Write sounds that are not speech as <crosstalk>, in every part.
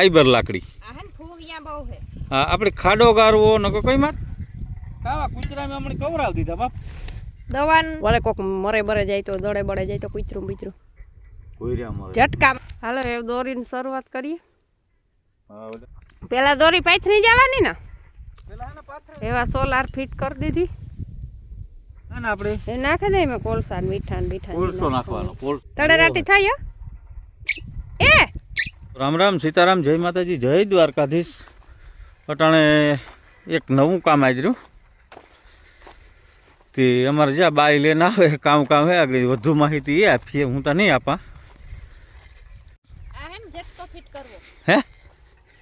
Fibre લાકડી. આ હે ને ફૂહિયા બહુ હે. હા આપણે ખાડો ગારવો ન કોઈ માં કાવા કૂતરામાં હમણાં કવરાવ દીધા બાપ. દવાન. વળે કોક મરે બરે જાય તો દડે બળે જાય તો કૂતરું બીતરું. ઝટકા. હાલો એ દોરીની શરૂઆત કરીએ. પેલા દોરી પાથરી જવાની ને? પેલા હે ને પાથરે એવા સોલાર ફિટ કરી દીધી. આપણે એ નાખે દે એમાં કોલસા મીઠા મીઠા કોલસો નાખવાનો કોલ તળેરાટી થાય એ! રામ રામ સીતારામ જય માતાજી જય દ્વારકાધીશ. અટાણે એક નવું કામ આજર્યું તે અમારે જ્યાં બાઈ લઈને આવે કામ કામ હે આગળ વધુ માહિતી એ આપીએ હું તો નહીં આપા. આ હે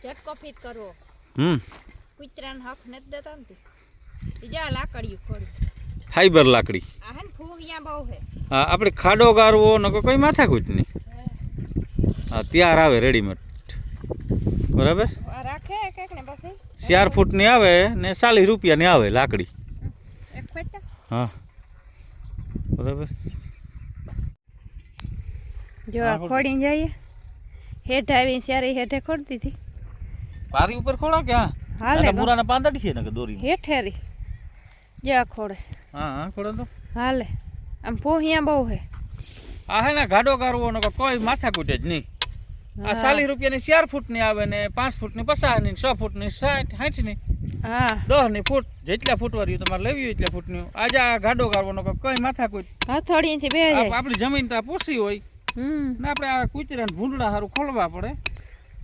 ઝટકો ફિટ કરવો. હમ. કૂતરાને હક નથી દેતા ને તી. ઈ ખોડી ફાઈબર લાકડી. આ હે ને ફૂહિયા બહુ હે. હા આપણે ખાડો ગારવો ન કોઈ માથાકૂટ નહીં. હા ત્યાર આવે રેડીમેડ બરાબર? આ રાખે એક ચાર ફૂટની આવે ને ચાલીસ રૂપિયાની આવે લાકડી. હા. બરાબર? જો આ ખોડી જઈએ. હેઠ આવી ત્યારે હેઠે ખોડતી હતી. પારી ઉપર ખોડા કે હા હાલે ના પાંદડી છે ને કે દોરી હેઠેરી જો આ ખોડે. હા હા ખોડા તો. હાલે. આમ ફૂહિયા બહુ હે. આ હે ને ગાડો ગારવો નો કોઈ માથા કૂટે જ નહીં. આ સાલી ચાલીસ રૂપિયાની ચાર ફૂટની આવે ને પાંચ ફૂટની પચાસની છ ફૂટની સાઠ સાઠની. દસની ફૂટ જેટલા ફૂટ વાળી તમારે લેવી એટલા ફૂટની આજે આ ગાડો કાઢવાનો કઈ માથા કોઈ હથોડીથી બે આપણી જમીન તો પોસી હોય. ને આપણે આ કૂતરા ભૂંડડા સારું ખોલવા પડે.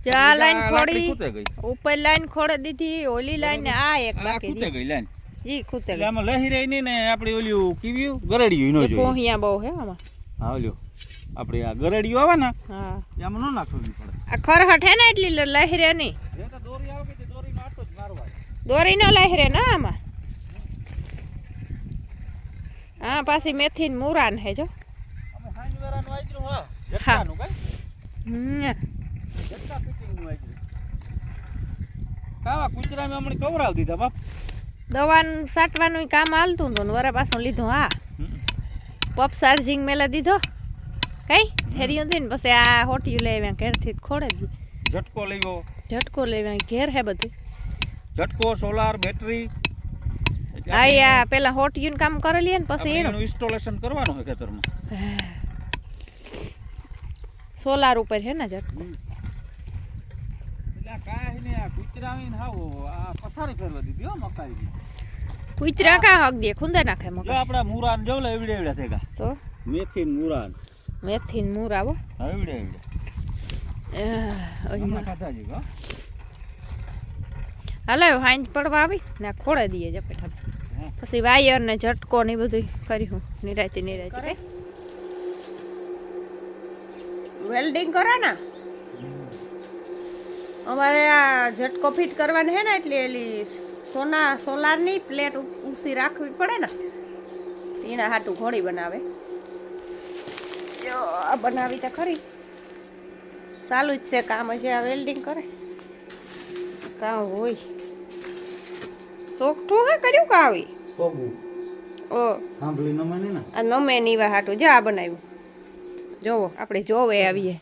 જો આ લાઈન ખોડી ઉપર લાઈન ખોડે દીધી ઓલી લાઈન ને આ એક બાકી કૂતે ગઈ લાઈન. ઈ કૂતે ગઈ. આમાં લહી રહી ને આપણી ઓલી કીવ્યું ગરડ્યું ન જોઈએ પોહિયા બહુ હે આમાં. હા ઓલ્યો આપણે આ ગરડિયું આવે ને હા. એ આમાં ન નાખવું પડે. આ ખરહટ હે ને એટલી લહેરે નહીં દોરી આવે કે દોરીનો આટો જ મારવા દોરી નો લહેરે ના આમાં. હા પાછી મેથી ને મુરાન હે જો. દવાનું સાટવાનું કામ હાલતું હતું ને વરા પાછું લીધું હા. પપ ચાર્જિંગ મેલા દીધો. કઈ? હેર્યું હતી ને પછી આ હોટિયું લેવા ઘેરથી જ ખોડે ઝટકો લેવો. ઝટકો લેવા ઘેર હે બધું. ઝટકો સોલાર બેટરી. એટલે આ પેલા હોટિયું કામ કરેલી ને પછી એનું. ઇન્સ્ટોલેશન કરવાનું હોય ખેતરમાં. <sighs> સોલાર ઉપર હે ને ઝટકો. કૂતરા આવીને હાવ આ પથારી ફેરવા દીધી હો મકાઈની કુતરા કા હક દે? ખુંદે નાખે મકા આપણા મુરાન જો લે એવડે એવડે થેગા તો? મેથી મુરાન. મેથી મૂર આવો. હાલો હાંજ પડવા આવી ને આ દઈએ જ પેઠા પછી વાયર ને ઝટકો ને બધું કર્યું નિરાયતી નિરાયતી વેલ્ડિંગ કરે ને. અમારે આ ઝટકો ફિટ કરવાની હે ને એટલે એલી સોના સોલારની પ્લેટ ઊંચી રાખવી પડે ને. એના હાટું ઘોડી બનાવે. જો આ બનાવી તો ખરી. ચાલુ જ છે કામ હજી આ વેલ્ડિંગ કરે. કામ હોય. સોકઠું હા કર્યું કા આવી? ઓ. સાંભળી નમે ને? આ નમે નીવા હાટું જા બનાવ્યું. જોવો આપણે જોવે આવીએ.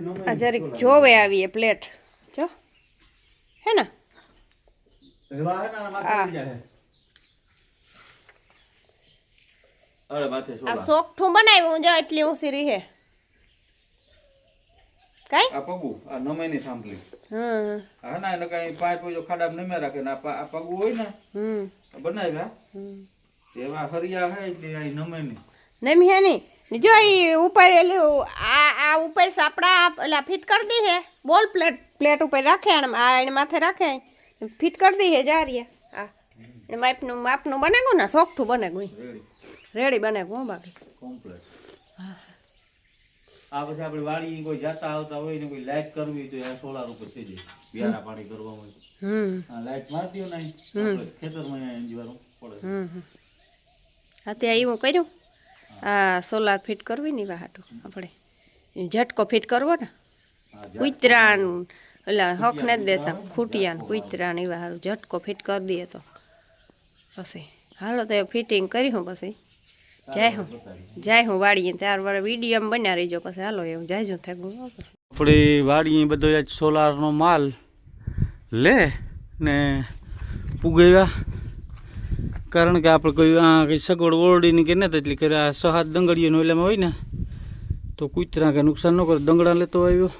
ન આ જરીક જોવે આવીએ પ્લેટ જો. હે ને? ને આ. આવી જાય અરે માથે આ સોલા સોકઠું બનાવ્યું જો એટલી ઊંચી રહી હે કઈ આ પગું આ નમેની સાંભળી હમ હા ના એને કઈ પાઇપ જો ખાડા નમે રાખે ને આ પા- આ પગું હોય ને હમ। આ બનાવ્યા હમ। એવા હરિયા હે એટલે આ નમે ની નમી હે ની? ને જો ઈ ઉપર એલું આ આ ઉપર સાપડા એટલે ફિટ કરી દી હે બોલ પ્લેટ પ્લેટ ઉપર રાખે અને આ એને માથે રાખે ફિટ કરી દી હે જા રહ્યા આ એને માપનું માપનું બને ગયું ને સોખઠું બને ગયું રેડી બને હું બાકી? કોમ્પ્લેટ આ પછી આપણે વાડી કોઈ જાતા આવતા હોય ને કોઈ લાઈટ કરવી તો આ સોલાર ઉપર થઈ જાય. બિયારા પાણી કરવા હોય હમ. લાઈટ મારતી હોય ને ખેતરમાં અહીંયા પડે. હા ત્યાં એવું કર્યું? આ સોલાર ફિટ કરવી ને એવા આપણે. ઝટકો ફિટ કરવો ને? કુતરાન એટલે હક નથી જ દેતા ખૂટિયાન કુતરાન એવા હારું ઝટકો ફિટ કરી દઈએ તો. પછી. હાલો તો ફિટિંગ કરી હું પછી. જાય હું. જાય હું વાડીએ ત્યાર વાળે વીડિયો બન્યા રહીજો પછી. હાલો એવું જાય છું થાય. આપણી વાડીએ બધો આજ સોલારનો માલ લે ને પૂગેવા કારણ કે આપણે કોઈ આ કંઈ સગવડ ઓરડીની કે નથી એટલે કરે આ સહાત દંગડીઓનો એલામાં હોય ને તો કૂતરા કે નુકસાન ન કરે. દંગડા લેતો આવ્યો.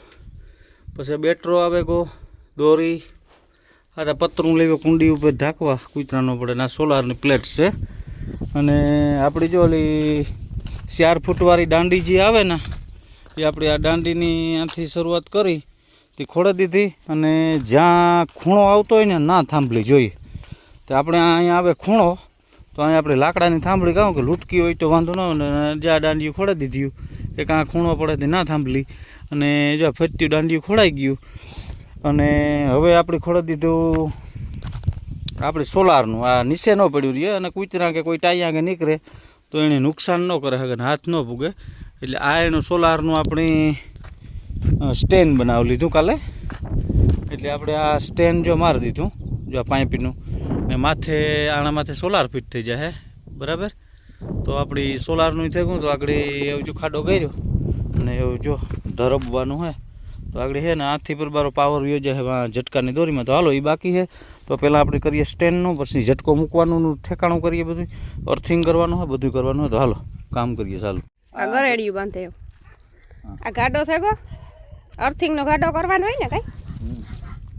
પછી બેટરો આવે કો દોરી આ પત્રું લેવો કુંડી ઉપર ઢાંકવા, કૂતરા ન પડે. ના સોલારની પ્લેટ છે. અને આપણી જો ઓલી ચાર ફૂટવાળી દાંડી જે આવે ને, એ આપણી આ દાંડીની આથી શરૂઆત કરી, તે ખોડી દીધી અને જ્યાં ખૂણો આવતો હોય ને, ના થાંભલી જોઈએ. તો આપણે અહીંયા આવે ખૂણો, તો અહીંયા આપણે લાકડાની થાંભલી કહું કે લૂટકી હોય તો વાંધો ન હોય ને જ્યાં દાંડિયું ખોડી દીધી, એક આ ખૂણો પડે તે ના થાંભલી. અને જો ફરતી દાંડિયું ખોડાઈ ગયું અને હવે આપણે ખોડી દીધું આપણે સોલારનું, આ નીચે ન પડ્યું રહીએ અને કૂતરા કે કોઈ ટાઈ આગળ નીકળે તો એને નુકસાન ન કરે હગે હાથ ન ભૂગે. એટલે આ એનું સોલારનું આપણે સ્ટેન્ડ બનાવી લીધું કાલે. એટલે આપણે આ સ્ટેન્ડ જો મારી દીધું, જો આ પાઇપીનું, ને માથે, આના માથે સોલાર ફિટ થઈ જાય બરાબર? તો આપણી સોલારનું થઈ ગયું, તો આગળ એવું જો ખાડો કર્યો, અને એવું જો ધરબવાનું હે. તો આગળ છે ને આથી પર બારો પાવર વ્યો જાય ઝટકાની દોરીમાં તો હાલો એ બાકી છે તો પહેલાં આપણે કરીએ સ્ટેન્ડનું પછી ઝટકો મૂકવાનું નું ઠેકાણું કરીએ બધું. અર્થિંગ કરવાનું હોય બધું કરવાનું હોય તો હાલો કામ કરીએ ચાલુ. આ ગરેડિયું બાંધે. આ ગાડો થયો અર્થિંગનો ગાડો કરવાનો હોય ને કાંઈ?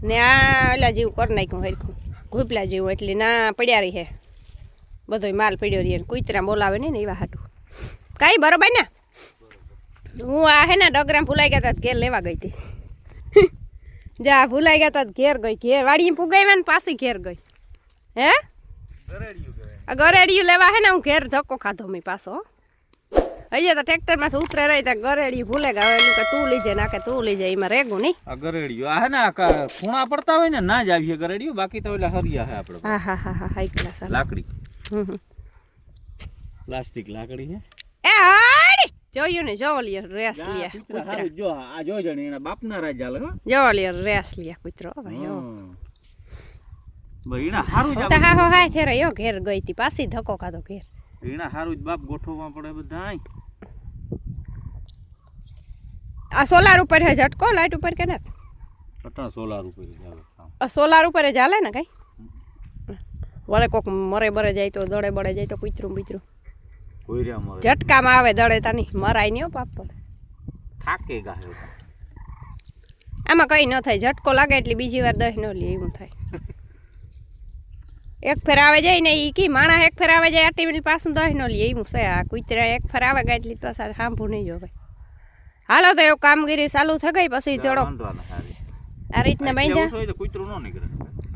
ને આ ઓલા જેવું કરી નાખ્યું હરખું. ઘૂપલા જેવું એટલે ના પડ્યા રહી. હે બધોય માલ પડ્યો રહીએ કૂતરા બોલાવે નહીં ને એવા હાટું. કાંઈ બરોબર ને? હું આ હે ને ડગરામ ભૂલાઈ ગયા તા તો ઘેર લેવા ગઈ હતી. <laughs> જા ભૂલાઈ ગયા તા ઘેર ગઈ ઘેર. વાડીએ પુગાવ્યા ને પાછી ઘેર ગઈ. હે? ગરેડિયું લેવા હે ને હું ઘેર ધક્કો ખાધો મેં પાછો. હો. હજી તો ટ્રેક્ટરમાંથી ઉતરે રહી ત્યાં ગરેડિયું ભૂલે ગયા એનું કે તું લઈ જાય ના કે તું લઈ જાય એમાં રેગું નહીં. ગરેડિયું. આ હે ને ખૂણા પડતા હોય ને ના જ આવીએ ગરેડિયું. બાકી તો એટલે હરિયા હે આપણે હા હા હા હા હાઈ ક્લાસ લાકડી. પ્લાસ્ટિક લાકડી હે. એ હાડી જોયું ને જોવો લ્યો રેસ લ્યા કૂતરા જો આ જો જણી એના બાપના રાજ હો. જોવો લ્યો રેસ લ્યા કૂતરો ભાઈ હો. ભાઈ હારું જ હું તો હા હો હાય થેરે યો ઘેર ગઈ તી પાછી ધક્કો ખાધો ઘેર. એના હારું જ બાપ ગોઠવવા પડે બધા આ સોલાર ઉપર હે ઝટકો લાઈટ ઉપર કે નથી? પટા સોલાર ઉપર આવે આ સોલાર ઉપર જ ને કઈ? વળે કોક મરે બરે જાય તો દડે બળે જાય તો કૂતરું બીતરું. મરે. ઝટકામાં આવે દડે તાની. મરાય નહીં હો પાપ પડે થાકે ગાયો આમાં કઈ ન થાય. ઝટકો લાગે એટલે બીજી વાર દહીં ન લે એવું થાય. <laughs> એક ફેર આવે જાય ને એ કી માણા એક ફેર આવે જાય આટી મિનિટ પાછું દહ ન લે એવું છે. આ કુતરા એક ફેર આવે ગાય એટલે તો સાંભળું નહીં જો ભાઈ. હાલો તો એવું કામગીરી ચાલુ થઈ ગઈ પછી થોડોક આ રીતના બાંધ્યા. કૂતરું ન નીકળે.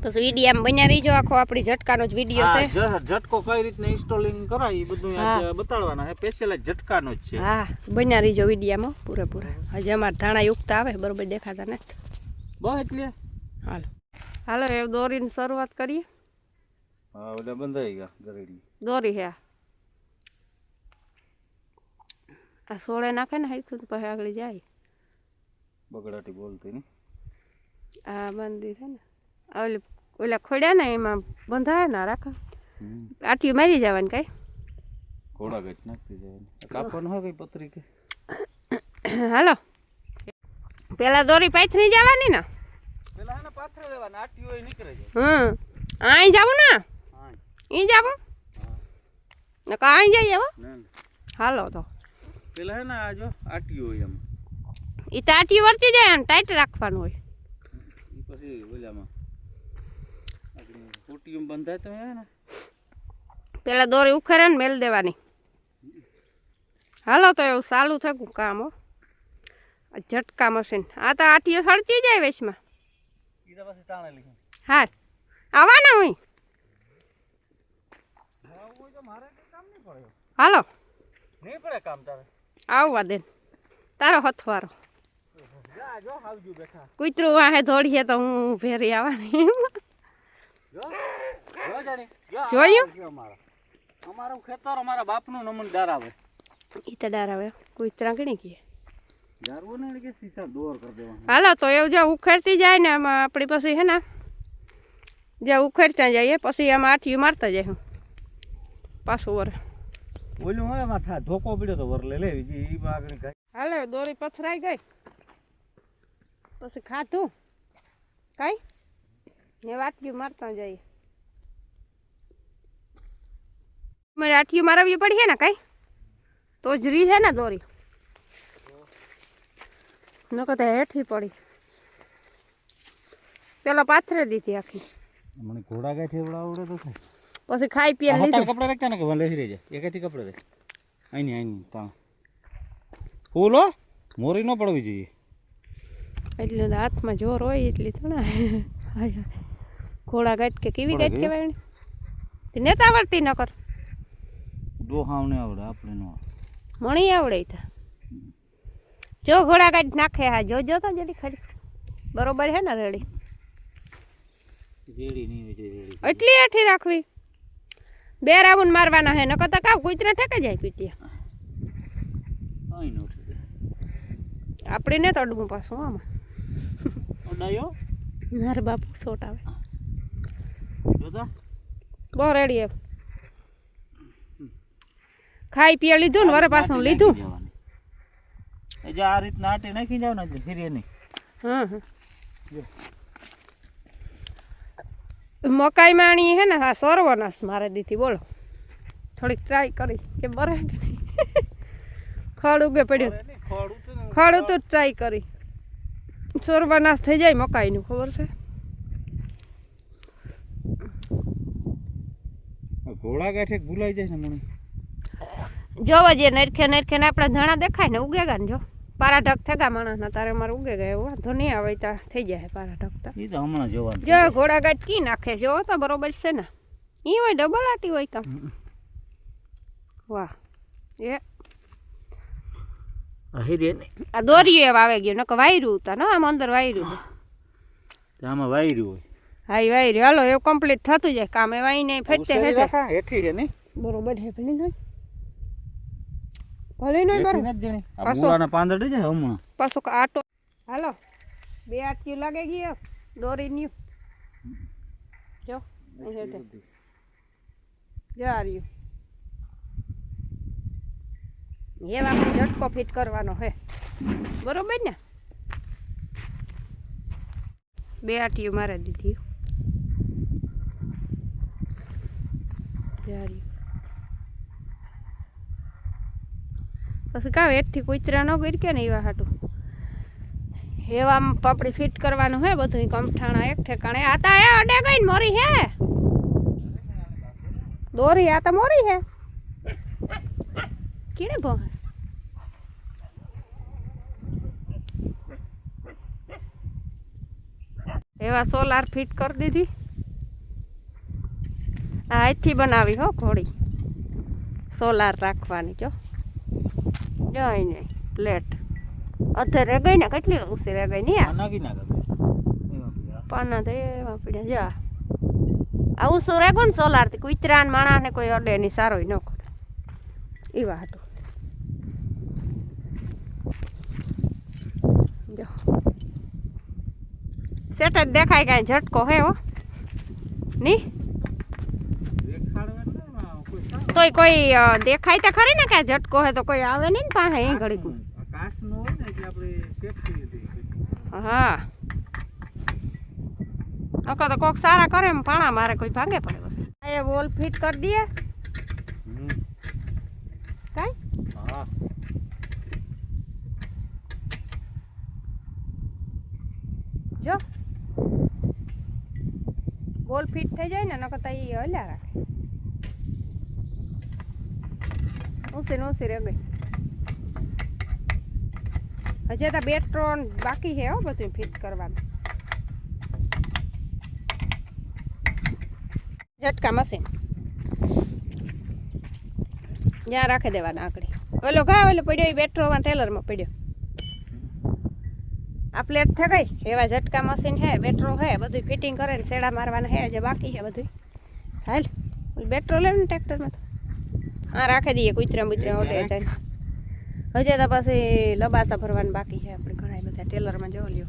પછી વીડિયો બન્યા રહીજો આખો આપણી ઝટકાનો જ વીડિયો આ છે. જ- ઝટકો કઈ રીતના ઇન્સ્ટોલિંગ કરાય એ બધું હા. આજે બતાડવાના છે. સ્પેશિયલ ઝટકાનો જ છે. હા બન્યા રહીજો વિડીયામાં પૂરેપૂરા. હજી અમારે ધાણા યુક્ત આવે બરોબર દેખાતા નથી. બસ એટલે? હાલો. હાલો એ દોરીની શરૂઆત કરીએ. હા ઓલા બંધાઈ ગયા ગરેડી. દોરી હે આ. આ સોળે નાખે ને હરખું તો પછી આગળ જાય. બગડાટી બોલતી ને. આ બંધી છે ને. આ ઓલી ઓલા ખોડ્યા ને એમાં બંધાય ને રાખ આટીયું મારી જવાની કઈ? ઘોડા ગચ નાખતી જવાની કાપવાનું હોય કઈ પતરી કે હાલો. પેલા દોરી પાથરી જવાની ને? પેલા એને પાથરે લેવાના આટી હોય નીકળે છે. હમ. અહીં જાવું ને? હા અહીં જાવું? ને કાંઈ જઈએ હો. હાલો તો. પેલા હે ને આ જો આટી હોય એમ. એ તો વર્તી જાય ને ટાઈટ રાખવાનું હોય. પછી ઓલામાં પોટીયું બંધાય તો હે ને. પેલા દોરી ઉખેરે ને મેલ દેવાની. હાલો તો એવું ચાલુ થયું કામ હો. આ ઝટકા મશીન. આ તો આઠીઓ સળચી જાય વેચમાં ઈ તો પછી તાણે લીધું હાર. આવવાના હું હાલો. નહીં પડે કામ તારે? આવવા દે તારો હથવારો. જા જો આવજો બેઠા. કૂતરું વાહે દોડીએ તો હું ભેરી આવવાની. જો જો જાણી જો આ જોયું? અમારું. ખેતર અમારા બાપનું નમન ડરાવે. એ તો ડરાવે. કૂતરા ગણી ગઈ કે હાલો તો એવું જે ઉખેડતી જાય ને આમાં આપણી પછી હે ને જે ઉખેડતા જઈએ પછી આમાં આઠિયું મારતા જાય હું. પાછું વર. ઓલું હવે માથા ધોકો પડ્યો તો વરલે લેવી ઈ આગળ ગઈ હાલો દોરી પથરાઈ ગઈ. પછી ખાધું. કાંઈ? ને વાટક્યું મારતા જઈએ. મારે આઠિયું મારવી પડી ને કઈ? તો જ રી છે ને દોરી. નકર તો હેઠી પડી. પેલા પાથરે દીધી આખી. મને ઘોડા ગાય ઠેવડા આવડે તો પછી ખાઈ પીએ લીધું. કપડા રાખતા ને કે ભલે રહી જાય? એકાથી કપડા રહે અહીં અહીં તા ફૂલ મોરી ન પડવી જોઈએ. એટલે હાથમાં જોર હોય એટલી તણા ના હાય હાય. ઘોડા ગાંઠ કે કેવી ગાંઠ? કહેવાય ને તે નેતા આવડતી નકર દોહાવને આવડે આપણે નો મણી આવડે તા. જો ઘોડા ગાંઠ નાખે હા જોજો તો જરી ખરી. બરોબર હે ને રેડી? રેડી નહીં રેડી. એટલી હેઠી રાખવી. બે રાઉન્ડ મારવાના હે નકર તો કાવ કૂતરા ઠેકે જાય પીટિયા આપણે ને તડવું પાછું આમાં. મારે બાપુ છોટ આવે બહુ રેડી ખાઈ પીએ લીધું ને વરે પાછું લીધું. જો આ રીતના આટી નાખી જાવ ને. એટલે નહીં હા મકાઈ માણી હે ને હા સર્વનાશ મારે દીધી બોલો. થોડીક ટ્રાય કરી કે બરે કે નહીં. ખડ ઉગે પડ્યું. ખડ ઉતું ટ્રાય કરી. સર્વનાશ થઈ જાય મકાઈનું ખબર છે? ઘોડા ગાંઠે ભૂલાઈ જાય ને મને જોવા જે નરખે નરખે ને આપણા ધાણા દેખાય ને ઉગે ગયા ને જો. પારા ઢગ માણસ ના તારે મારે ઉગે ગયા એવું. વાંધો નહીં આવે ત્યાં થઈ જાય પારા ઢકતા તો. એ તો હમણાં જોવા જો ઘોડા ગાંઠ કી નાખે જો તો બરોબર છે ને. એ હોય ડબલ આટી હોય કામ વાહ. એ. આ દોરીયું વાવે ગયું નકર વાયરું હતા ને આમ અંદર વાયરું આમાં વાયરું હોય. હા ઈ વાયરું હાલો એવું કમ્પ્લીટ થતું જાય. કામ એ વાઈ નહીં ફેટતે ફેટે હેઠી છે નહીં બરોબર છે ભલે નહીં. ભલે નહીં બરોબર પાછો. પાંદડે છે હમણાં. પાછો આટો. હાલો બે આટકી લાગે ગયો દોરી ની જો હેઠે. જો રહ્યું. એમ આપણે ઝટકો ફિટ કરવાનો હે. બરોબર ને? બે આટીઓ મારે દીધી. જો પછી કાં એટથી કૂચરા ન કરી કે ને એવા હાટું. એવા પાપડી ફિટ કરવાનું હે બધું કમઠાણા એક ઠેકાણે. આ તા એ અડે ગઈ ને મોરી હે. દોરી, આ તો મોરી હે. કેને ભો એવા સોલાર ફિટ કરી દીધી. આજથી બનાવી હો ઘોડી. સોલાર રાખવાની જો. જોઈ નહીં પ્લેટ. અધે રે ગઈ ને કેટલી ઊંચી રે ગઈ નહીં આ આ પાના તો એવા પીડ્યા જા. આવું શું રેગો ને સોલારથી કૂતરા ને ને કોઈ અડે નહીં સારો ન કરે. એવા હતું જો. સેટ જ દેખાય કાંઈ ઝટકો હે હો. ની દેખાડવા ને એમાં કોઈ સારું. તોય કોઈ દેખાય તો ખરી ને કે ઝટકો હે તો કોઈ આવે નહીં ને પાસે અહીં હતી. હા. અકો તો કોક સારા કરે એમ પાણા મારે કોઈ ભાંગે પડે એ વોલ ફિટ કરી દઈએ. કઈ? કાંઈ જો. બોલ ફિટ થઈ જાય ને નકર તો એ હલ્યા રાખે. ઊંસી ને ઊંસી રે ગઈ હજી તો બે ત્રણ બાકી છે હો બધું ફિટ કરવાનું. ઝટકા મશીન. જ્યાં રાખી દેવાના આકડી ઓલો ઘા ઓલો પડ્યો, એ બેટ્રોમાં ટેલરમાં પડ્યો. આ પ્લેટ થઈ ગઈ. એવા ઝટકા મશીન હે બેટ્રો હે બધું ફિટિંગ કરે ને સેડા મારવાના હે જે બાકી છે બધું હાલ બેટ્રો લે ને ટ્રેક્ટરમાં હા રાખી દઈએ કૂતરા બુતરા ઓટે જાય હજી તો પછી લબાસા ભરવાનું બાકી છે આપણે ઘણા બધા ટેલરમાં જો લ્યો.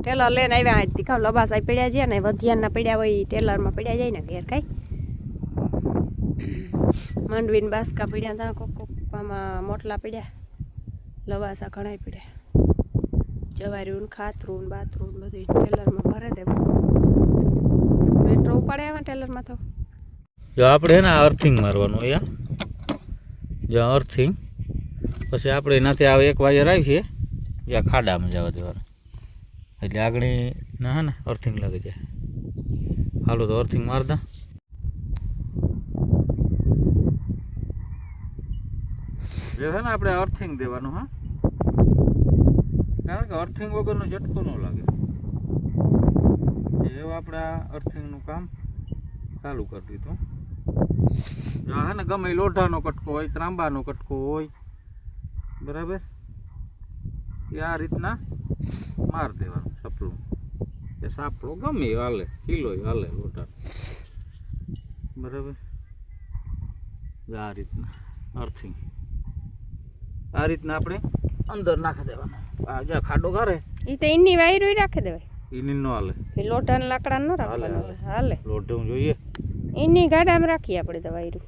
ટેલર લઈને આવ્યા આજથી ખાવ લબાસા પડ્યા છે ને વધ્યાના પડ્યા હોય ટેલરમાં પડ્યા જાય ને ઘેર કાંઈ. માંડવીને બાસકા પડ્યા ત્યાં કોક કોકમાં મોટલા પડ્યા. લવાસા ઘણા પડ્યા. જવાર્યું ખાતરું બાથરૂમ બધું ટેલરમાં ભરે દે. મેટ્રો ઉપાડે એમાં ટેલરમાં તો. જો આપણે એને અર્થિંગ મારવાનું અહીંયા. જો અર્થિંગ પછી આપણે એનાથી આવે એક વાયર આવી જે જ્યાં ખાડામાં જવા દેવાનું. એટલે આગળ ના હે ને અર્થિંગ લાગી જાય. હાલો તો અર્થિંગ મારતા જે છે ને આપણે અર્થિંગ દેવાનું, હા. કારણ કે અર્થિંગ વગરનો ઝટકો ન લાગે. એવું આપણે અર્થિંગનું કામ ચાલુ કરી દીધું. આ હે ને ગમે લોઢાનો કટકો હોય ત્રાંબાનો કટકો હોય બરાબર? એ આ રીતના માર દેવાનું સપલું એ સાપડો ગમે હાલે કિલો હાલે લોઢા બરાબર? આ રીતના અર્થિંગ. આ રીતના આપણે અંદર નાખી દેવાનું. આ જ્યાં ખાડો ઘરે એ તો એની વાયરો રાખી દેવાય. એની નો હાલે. એ લોટાને લાકડા ન રાખવાનું. હાલે. લોઢું જોઈએ. એની ગાડામાં રાખીએ આપણે તો વાયરું.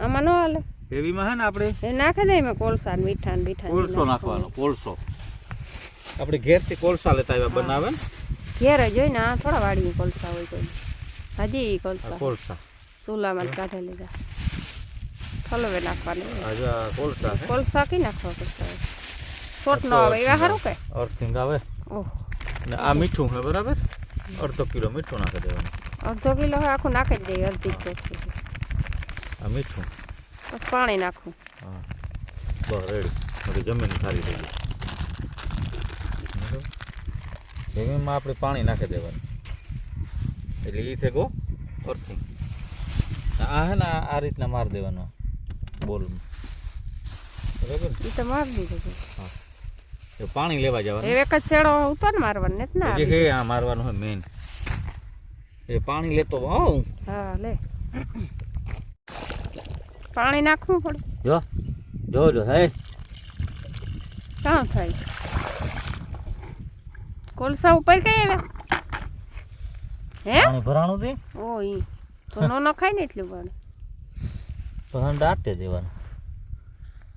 આમાં ન હાલે. એવીમાં હે ને આપણે? એ નાખી દે એમાં કોલસા ને મીઠા ને મીઠા કોલસો નાખવાનો. કોલસો. આપણે ઘેરથી કોલસા લેતા આવ્યા બનાવે ને? ઘેરે જોઈને આ થોડા વાળી કોલસા હોય કોઈ. હજી કોલસા. કોલસા. ચૂલામાં કાઢે લીધા. ઠલવે નાખવાનું કોલસા કોલસા કી નાખવા પડતા હોય? છોટ ન આવે એવા સારું કે? અર્થિંગ આવે. ઓહ. ને આ મીઠું છે બરાબર? અડધો કિલો મીઠું નાખી દેવાનું. અડધો કિલો હવે આખું નાખી જ દઈએ અડધી ચોખ્ખી આ મીઠું પછી પાણી નાખવું હા બસ રેડી હવે જમીન સારી થઈ ગઈ બરાબર? જમીનમાં આપણે પાણી નાખી દેવાનું એટલે એ છે ગો અર્થિંગ આ હે ને આ- આ રીતના માર દેવાનું બોલમાં બરાબર એ તો મારી દીધું છે હા એ પાણી લેવા જવાનું એ એક જ શેડો ઉતર મારવાનું ને જ ના જે હે આ મારવાનું હોય મેન એ પાણી લેતો આવ હા. લે. પાણી નાખવું પડે. જો જો જો હે ક્યાં થાય? કોલસા ઉપર કઈ આવ્યા હે? પાણી ભરાણું થી ઓ ઈ તો નો નખાય ને એટલું પાણી. પણ દાટે દેવાનું.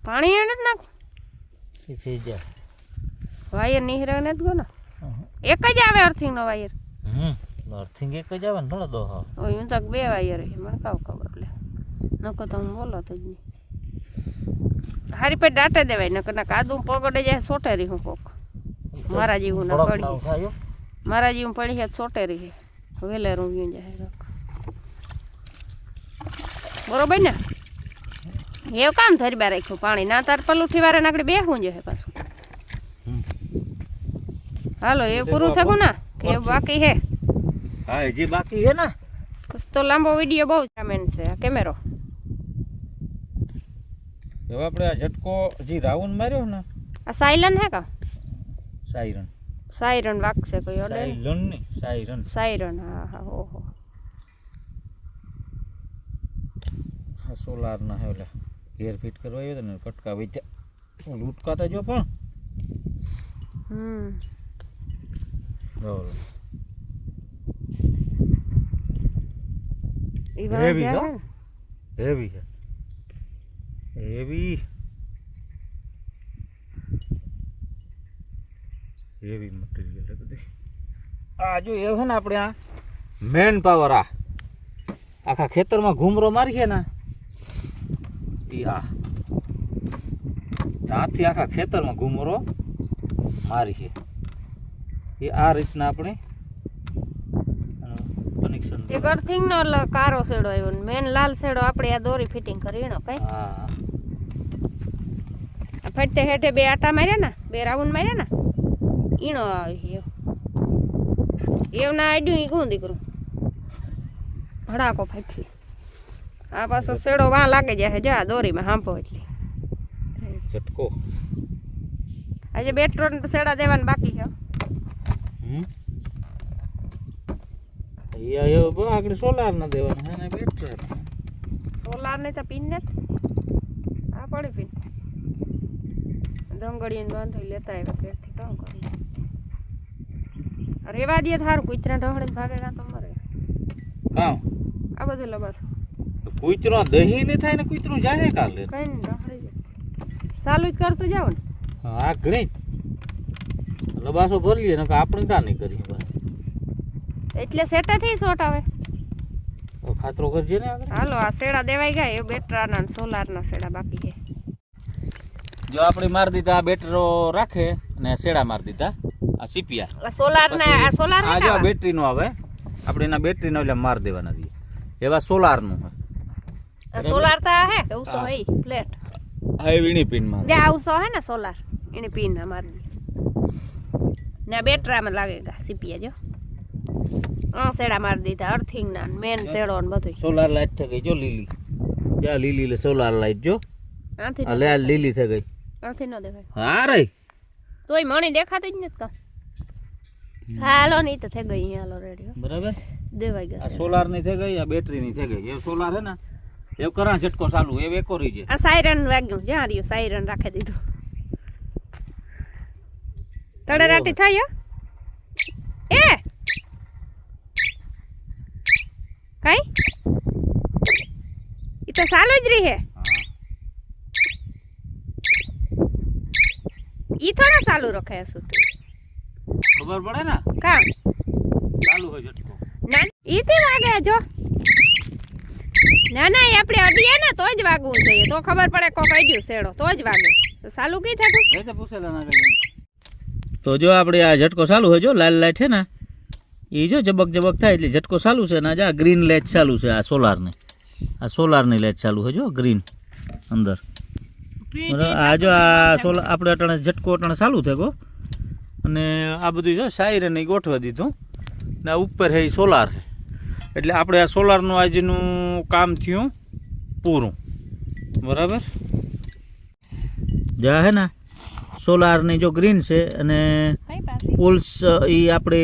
પાણી એને જ નાખ એ થઈ જાય. વાયર નીહરે ને જ ગો ને એક જ આવે અર્થિંગ નો વાયર. હમ. અર્થિંગ એક જ આવે ને ભલે દો હા હું તક બે વાયર છે મને કાવ ખબર લે. નકો તો હું બોલો તો જ નહીં. હારી પેટ દાટે દેવાય નકર ના કાદુ પગડે જાય સોટે રહી હું કોક. મારા જેવું ના પડી. હો. મારા જેવું પડી છે સોટે રહી વેલે ગયું જાય કાંક. બરોબર ને? એવું કામ ધરી બાર રાખ્યું? પાણી ના તાર પલુઠી વારે નાકડી બેહવું જોઈએ પાછું. હાલો એ પૂરું થયું ના? કે બાકી હે? હા હજી બાકી છે ને? બસ તો લાંબો વીડિયો બહુ સામેન છે. આ કેમેરો. હવે આપણે આ ઝટકો હજી રાઉન્ડ માર્યો ને આ સાયલન હે કા? સાયરન. સાયરન વાગશે કોઈ ઓડે સાયલન નહીં સાયરન. સાયરન હા હા ઓહો. આ સોલાર ના હે ઓલા ઘેર ફિટ કરવા આવ્યો હતો ને કટકા વેચ્યા ઓલું ઉટકાતા જો પણ. હમ. બરાબર. ઈ Heavy, હો? હે હેવી છે. હેવી. હેવી મટીરિયલ બધી. આ જો એ છે ને આપણે આ મેન પાવર આ. આખા ખેતરમાં ઘૂમરો મારીએ ને એ આ. આથી આખા ખેતરમાં ઘૂમરો મારીએ. એ આ રીતના આપણે એક અર્થિંગ નો કારો શેડો આવ્યો ને મેન લાલ શેડો આપણે આ દોરી ફિટિંગ કરી એનો કઈ ફટતે હેઠે બે આટા માર્યા ને બે રાઉન્ડ માર્યા ને ઈણો આવી ગયો. એવું ના આડ્યું ઈ ગું દીકરું. ભડાકો ફાટી આ પાછો શેડો વાં લાગે જાય જા દોરીમાં હાંપો એટલે. ઝટકો. આજે બે ત્રણ શેડા દેવાના બાકી છે. હમ? સોલાર ના દેવાનું બેટરી સોલાર ને તો પીન ને આ પડી પીન. દંગડીને બાંધી લેતા આવ્યા ઘેરથી કામ કરી રેવા દે થારું કૂતરા ઢહળે ભાગે કાં તો મરે કામ આ બધું લબાસ. કૂતરો દહીં નહીં થાય ને કૂતરું જાહે કાલે? કઈ ને ઢહળી જાય ચાલુ જ કરતું જાવ ને. હા ઘણી. લબાસો ભરી નકર આપણે કાં નહીં કરીએ એટલે સેટેથી શોર્ટ આવે. ખાતરો કરજે ને હાલો આ શેડા દેવાઈ ગયા એ બેટરાના ને સોલારના સેડા બાકી છે. જો આપણે મારી દીધા આ બેટરો રાખે અને શેડા મારી દીધા આ સીપિયા. આ સોલારના આ સોલાર આ જો બેટરીનો આવે આપણે એના બેટરીનો એટલે માર દેવાના દઈએ એવા સોલારનું હોય. સોલાર તા હે ઉસો હે. પ્લેટ હા એ વીણી પિનમાં જે આ ઉસો હે ને સોલાર એની પિન મારી ને બેટરામાં લાગેગા સીપીઆર જો. આ શેડા મારી દીધા અર્થિંગ ના મેન શેડો ને બધું સોલાર લાઈટ થઈ ગઈ જો લીલી. જા લીલી લે સોલાર લાઈટ જો. આથી આ લે આ લીલી થઈ ગઈ. આથી ન દેખાય. હા રે. તોય મણી દેખાતું જ નથી કા હાલો નહીં તો થઈ ગઈ હાલો રેડિયો. બરાબર? દેવાઈ આ ગયા સોલારની થઈ ગઈ આ બેટરી ની થઈ ગઈ. એ સોલાર હે ને એ કરા ઝટકો ચાલુ એ વેકો રહી છે આ સાયરન વાગ્યું જ્યાં રહ્યું? સાયરન રાખી દીધું. તડે રાટી થાય? એ! કઈ? એ તો સાલો જ રહે હે. ઈ થોડા ચાલુ રખાય સૂટ ખબર પડે ને? કામ ચાલુ હોય ઝટકો. ના ઈ થી વાગે જો. ના ના એ આપણે અડીએ ને તો જ વાગવું જોઈએ. તો ખબર પડે કોક અડ્યું શેડો તો જ વાગે. તો ચાલુ કઈ થતું? એ તો તો જો આપણે આ ઝટકો સારું હોય જો લાલ લાઈટ છે ને એ જો જબક જબક થાય એટલે ઝટકો ચાલુ છે ને આ ગ્રીન લાઈટ ચાલુ છે આ સોલારની આ સોલારની લાઈટ ચાલુ હોય જો ગ્રીન અંદર. આ જો આ સોલાર આપણે અટાણે ઝટકો અટાણે ચાલુ થયો અને આ બધું જો સાયરન ગોઠવા દીધું. ને આ ઉપર હે એ સોલાર છે એટલે આપણે આ સોલારનું આજનું કામ થયું પૂરું. બરાબર? જા હે ને. સોલારની જો ગ્રીન છે અને પુલ્સ એ આપણે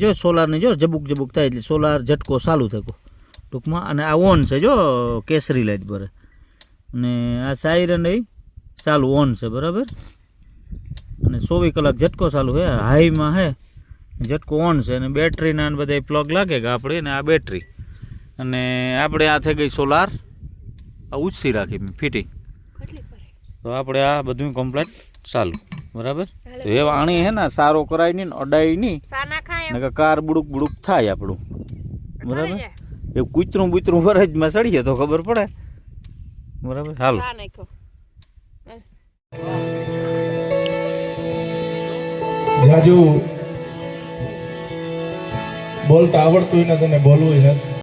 જો સોલારની જો જબુક જબુક થાય એટલે સોલાર ઝટકો ચાલુ થયો. ટૂંકમાં અને આ ઓન છે જો કેસરી લાઇટ ભરે અને આ સાયરન એ ચાલુ ઓન છે બરાબર? અને ચોવીસ કલાક ઝટકો ચાલુ છે. હાઈમાં હે ઝટકો ઓન છે અને બેટરીના બધા પ્લગ લાગે કે આપણે ને આ બેટરી અને આપણે આ થઈ ગઈ સોલાર આ ઉછસી રાખી ફિટિંગ. તો આપણે આ બધું કમ્પ્લીટ ચાલુ બરાબર? તો એ આણી હે ને સારો કરાય નહીં ને અડાય નહીં. કાર બુડુક બુડુક થાય આપણું. બરાબર? એ કૂતરું બૂતરું વરજમાં ચડીએ તો ખબર પડે. બરાબર? હાલો. સા જાજુ બોલતા આવડતું નથી ને બોલવું નથી